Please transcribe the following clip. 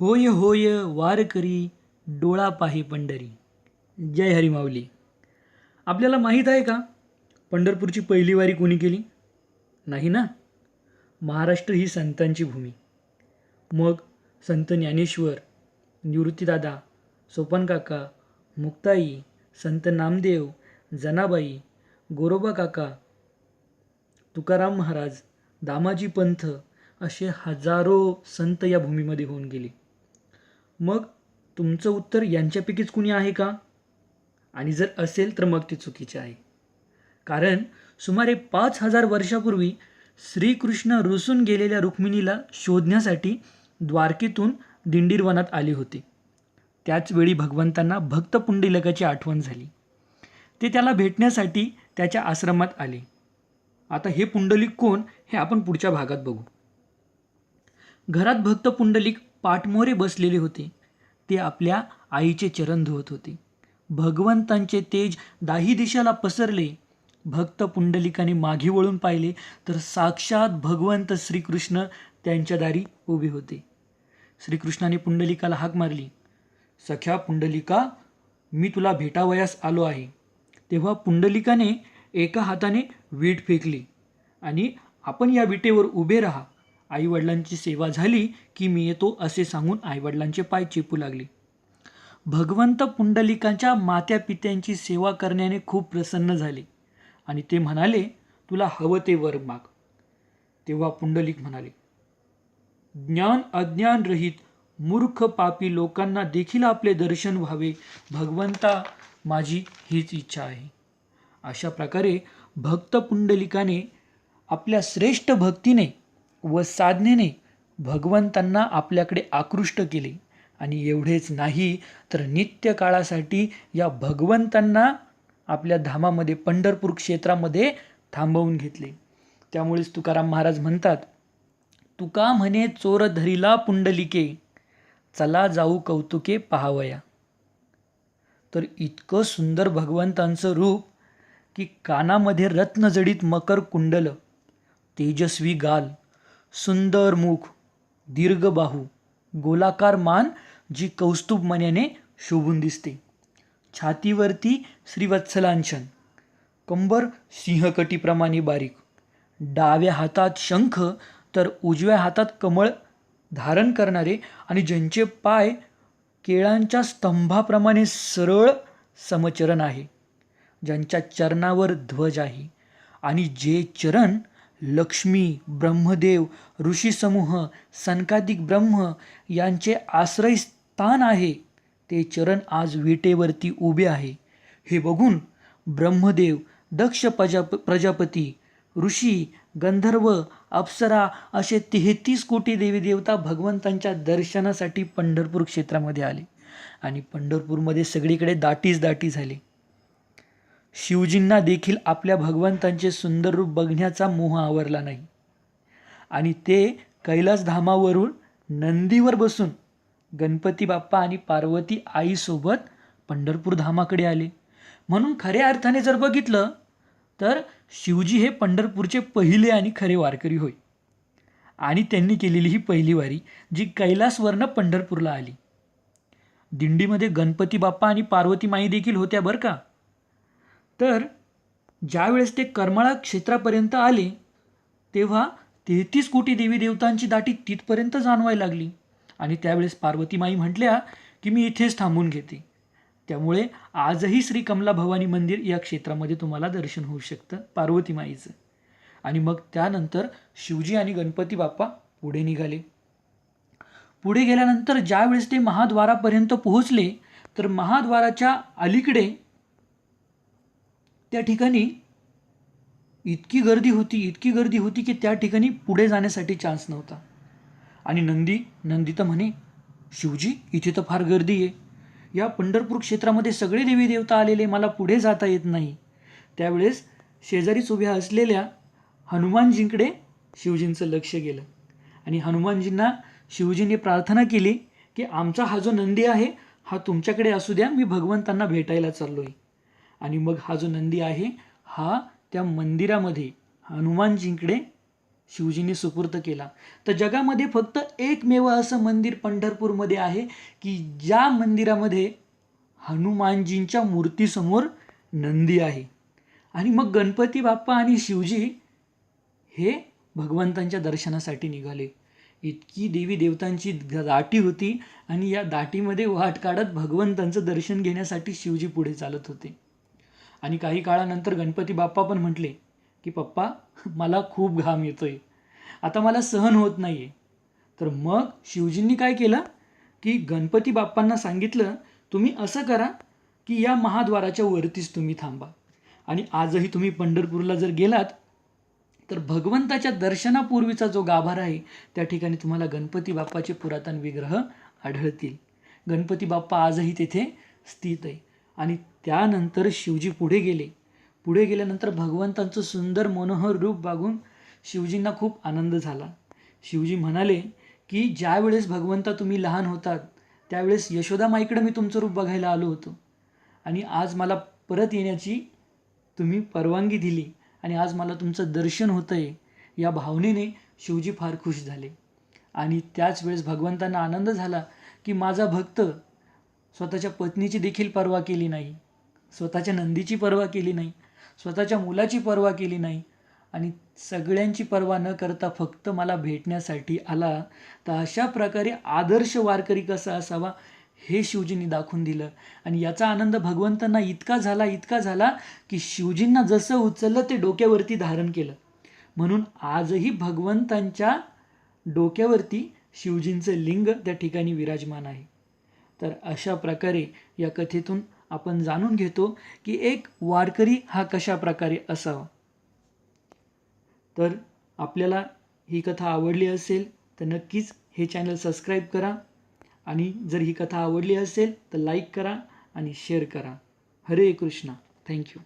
होय होय वार करी डोळा पाही पंढरी. जय हरी माऊली. आपल्याला माहीत आहे का पंढरपूरची पहिली वारी कोणी केली? नाही ना? महाराष्ट्र ही संतांची भूमी. मग संत ज्ञानेश्वर निवृत्तीदादा सोपन काका मुक्ताई संत नामदेव जनाबाई गोरोबा काका तुकाराम महाराज दामाजी पंथ असे हजारो संत या भूमीमध्ये होऊन गेले. मग तुमचं उत्तर यांच्यापैकीच कुणी आहे का? आणि जर असेल तर मग ते चुकीचे आहे. कारण सुमारे पाच हजार वर्षापूर्वी श्रीकृष्ण रुसून गेलेल्या रुक्मिणीला शोधण्यासाठी द्वारकेतून दिंडीरवनात आले होते. त्याचवेळी भगवंतांना भक्त पुंडलिकाची आठवण झाली. ते त्याला भेटण्यासाठी त्याच्या आश्रमात आले. आता हे पुंडलिक कोण हे आपण पुढच्या भागात बघू. घरात भक्त पुंडलिक पाठमोरे बसलेले होते. ते आपल्या आईचे चरण धुवत होते. भगवंतांचे तेज दाही दिशाला पसरले. भक्त पुंडलिकाने मागे वळून पाहिले तर साक्षात भगवंत श्रीकृष्ण त्यांच्या दारी उभे होते. श्रीकृष्णाने पुंडलिकाला हाक मारली. सख्या पुंडलिका मी तुला भेटावयास आलो आहे. तेव्हा पुंडलिकाने एका हाताने वीट फेकली आणि आपण या विटेवर उभे राहा. आईवडिलांची सेवा झाली की मी येतो असे सांगून आईवडिलांचे पाय चेपू लागले. भगवंत पुंडलिकांच्या मात्या पित्यांची सेवा करण्याने खूप प्रसन्न झाले. आणि ते म्हणाले तुला हवं ते वर माग. तेव्हा पुंडलिक म्हणाले ज्ञान अज्ञान रहित मूर्ख पापी लोकांना देखील आपले दर्शन व्हावे. भगवंता माझी हीच इच्छा आहे. अशा प्रकारे भक्त पुंडलिकाने आपल्या श्रेष्ठ भक्तीने व साधनेने भगवंतांना आपल्याकडे आकृष्ट केले. आणि एवढेच नाही तर नित्य काळासाठी या भगवंतांना आपल्या धामामध्ये पंढरपूर क्षेत्रामध्ये थांबवून घेतले. त्यामुळेच तुकाराम महाराज म्हणतात तुका म्हणे चोर धरिला पुंडलिके चला जाऊ कौतुके पहावया. तर इतकं सुंदर भगवंतांचं रूप की कानामध्ये रत्नजडीत मकर कुंडल तेजस्वी गाल सुंदर मुख दीर्घबाहू गोलाकार मान जी कौस्तुभमण्याने शोभून दिसते. छातीवरती श्रीवत्सलांशन कंबर सिंहकटीप्रमाणे बारीक डाव्या हातात शंख तर उजव्या हातात कमळ धारण करणारे आणि ज्यांचे पाय केळांच्या स्तंभाप्रमाणे सरळ समचरण आहे ज्यांच्या चरणावर ध्वज आहे आणि जे चरण लक्ष्मी ब्रह्मदेव ऋषीसमूह सनकादिक ब्रह्म यांचे आश्रयस्थान आहे. ते चरण आज विटेवरती उभे आहे. हे बघून ब्रह्मदेव दक्ष प्रजाप प्रजापती ऋषी गंधर्व अप्सरा असे तेहतीस कोटी देवी देवता भगवंतांच्या दर्शनासाठी पंढरपूर क्षेत्रामध्ये आले. आणि पंढरपूरमध्ये सगळीकडे दाटीच दाटी झाली. शिवजींना देखील आपल्या भगवंतांचे सुंदर रूप बघण्याचा मोह आवरला नाही. आणि ते कैलास धामावरून नंदीवर बसून गणपती बाप्पा आणि पार्वती आईसोबत पंढरपूर धामाकडे आले. म्हणून खऱ्या अर्थाने जर बघितलं तर शिवजी हे पंढरपूरचे पहिले आणि खरे वारकरी होय. आणि त्यांनी केलेली ही पहिली वारी जी कैलासवरनं पंढरपूरला आली. दिंडीमध्ये गणपती बाप्पा आणि पार्वती माई देखील होत्या बरं का? तर ज्यावेळेस ते करमाळा क्षेत्रापर्यंत आले तेव्हा तेहतीस कोटी देवी देवतांची दाटी तिथपर्यंत जाणवायला लागली. आणि त्यावेळेस पार्वती माई म्हटल्या की मी इथेच थांबून घेते. त्यामुळे आजही श्री कमला भवानी मंदिर या क्षेत्रामध्ये तुम्हाला दर्शन होऊ शकतं पार्वती माईचं आणि मग त्यानंतर शिवजी आणि गणपती बाप्पा पुढे निघाले. पुढे गेल्यानंतर ज्यावेळेस ते महाद्वारापर्यंत पोहोचले तर महाद्वाराच्या अलीकडे त्या ठिकाणी इतकी गर्दी होती इतकी गर्दी होती की त्या ठिकाणी पुढे जाण्यासाठी चान्स नव्हता. आणि नंदी नंदी तर म्हणे शिवजी इथे तर फार गर्दी आहे. या पंढरपूर क्षेत्रामध्ये सगळे देवी देवता आलेले मला पुढे जाता येत नाही. त्यावेळेस शेजारीच उभ्या असलेल्या हनुमानजींकडे शिवजींचं लक्ष गेलं. आणि हनुमानजींना शिवजींनी प्रार्थना केली की आमचा हा जो नंदी आहे हा तुमच्याकडे असू द्या मी भगवंतांना भेटायला चाललो आहे आणि मग हा जो नंदी आहे हा त्या मंदिरामध्ये हनुमानजींकडे शिवजींनी सुपूर्त केला. तर जगामध्ये फक्त एकमेव असं मंदिर पंढरपूरमध्ये आहे की ज्या मंदिरामध्ये हनुमानजींच्या मूर्तीसमोर नंदी आहे. आणि मग गणपती बाप्पा आणि शिवजी हे भगवंतांच्या दर्शनासाठी निघाले. इतकी देवी देवतांची दाटी होती आणि या दाटीमध्ये वाट काढत भगवंतांचं दर्शन घेण्यासाठी शिवजी पुढे चालत होते. आणि काही काळानंतर गणपती बाप्पा पण म्हटले की पप्पा मला खूप घाम येतोय. आता मला सहन होत नाही आहे तर मग शिवजींनी काय केलं? की गणपती बाप्पांना सांगितलं तुम्ही असं करा की या महाद्वाराच्या वरतीच तुम्ही थांबा. आणि आजही तुम्ही पंढरपूरला जर गेलात तर भगवंताच्या दर्शनापूर्वीचा जो गाभारा आहे त्या ठिकाणी तुम्हाला गणपती बाप्पाचे पुरातन विग्रह आढळतील. गणपती बाप्पा आजही तेथे स्थित आहे. आणि त्यानंतर शिवजी पुढे गेले. पुढे गेल्यानंतर भगवंतांचं सुंदर मनोहर रूप बघून शिवजींना खूप आनंद झाला. शिवजी म्हणाले की ज्यावेळेस भगवंता तुम्ही लहान होतात त्यावेळेस यशोदा माईकडं मी तुमचं रूप बघायला आलो होतो. आणि आज मला परत येण्याची तुम्ही परवानगी दिली आणि आज मला तुमचं दर्शन होतं आहे या भावनेने शिवजी फार खुश झाले. आणि त्याच वेळेस भगवंतांना आनंद झाला की माझा भक्त स्वतःच्या पत्नीची देखील पर्वा केली नाही. स्वतःच्या नंदीची पर्वा केली नाही. स्वतःच्या मुलाची पर्वा केली नाही. आणि सगळ्यांची पर्वा न करता फक्त मला भेटण्यासाठी आला. तर अशा प्रकारे आदर्श वारकरी कसा असावा हे शिवजींनी दाखवून दिलं. आणि याचा आनंद भगवंतांना इतका झाला इतका झाला की शिवजींना जसं उचललं ते डोक्यावरती धारण केलं. म्हणून आजही भगवंतांच्या डोक्यावरती शिवजींचं लिंग त्या ठिकाणी विराजमान आहे. तर अशा प्रकारे या कथेतून आपण जाणून घेतो की एक वारकरी हा कशा प्रकारे असावा. तर आपल्याला ही कथा आवडली असेल तर नक्कीच हे चॅनल सबस्क्राईब करा आणि जर ही कथा आवडली असेल तर लाईक करा आणि शेअर करा. हरे कृष्णा. थँक्यू.